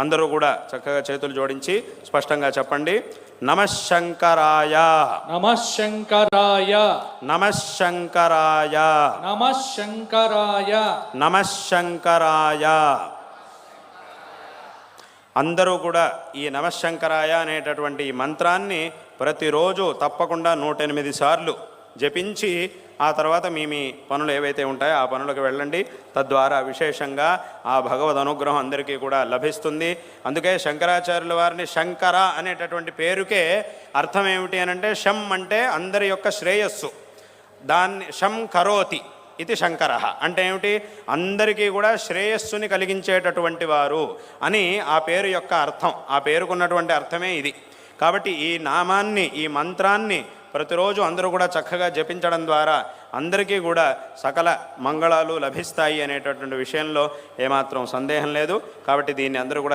అందరూ కూడా చక్కగా చేతులు జోడించి స్పష్టంగా చెప్పండి. నమశంకరాయ. నమ శంకరాయ నమశంకరాయ. నమ శంకరాయ నమశంకరాయ. అందరూ కూడా ఈ నమశంకరాయ అనేటటువంటి ఈ మంత్రాన్ని ప్రతిరోజు తప్పకుండా నూట ఎనిమిది సార్లు జపించి ఆ తర్వాత మీ మీ పనులు ఏవైతే ఉంటాయో ఆ పనులకు వెళ్ళండి. తద్వారా విశేషంగా ఆ భగవద్ అనుగ్రహం అందరికీ కూడా లభిస్తుంది. అందుకే శంకరాచార్యుల వారిని శంకర అనేటటువంటి పేరుకే అర్థం ఏమిటి అని అంటే శం అంటే అందరి యొక్క శ్రేయస్సు. దాన్ని శం కరోతి ఇది శంకర. అంటే ఏమిటి? అందరికీ కూడా శ్రేయస్సుని కలిగించేటటువంటి వారు అని ఆ పేరు యొక్క అర్థం. ఆ పేరుకున్నటువంటి అర్థమే ఇది. కాబట్టి ఈ నామాన్ని ఈ మంత్రాన్ని ప్రతిరోజు అందరూ కూడా చక్కగా జపించడం ద్వారా అందరికీ కూడా సకల మంగళాలు లభిస్తాయి అనేటటువంటి విషయంలో ఏమాత్రం సందేహం లేదు. కాబట్టి దీన్ని అందరూ కూడా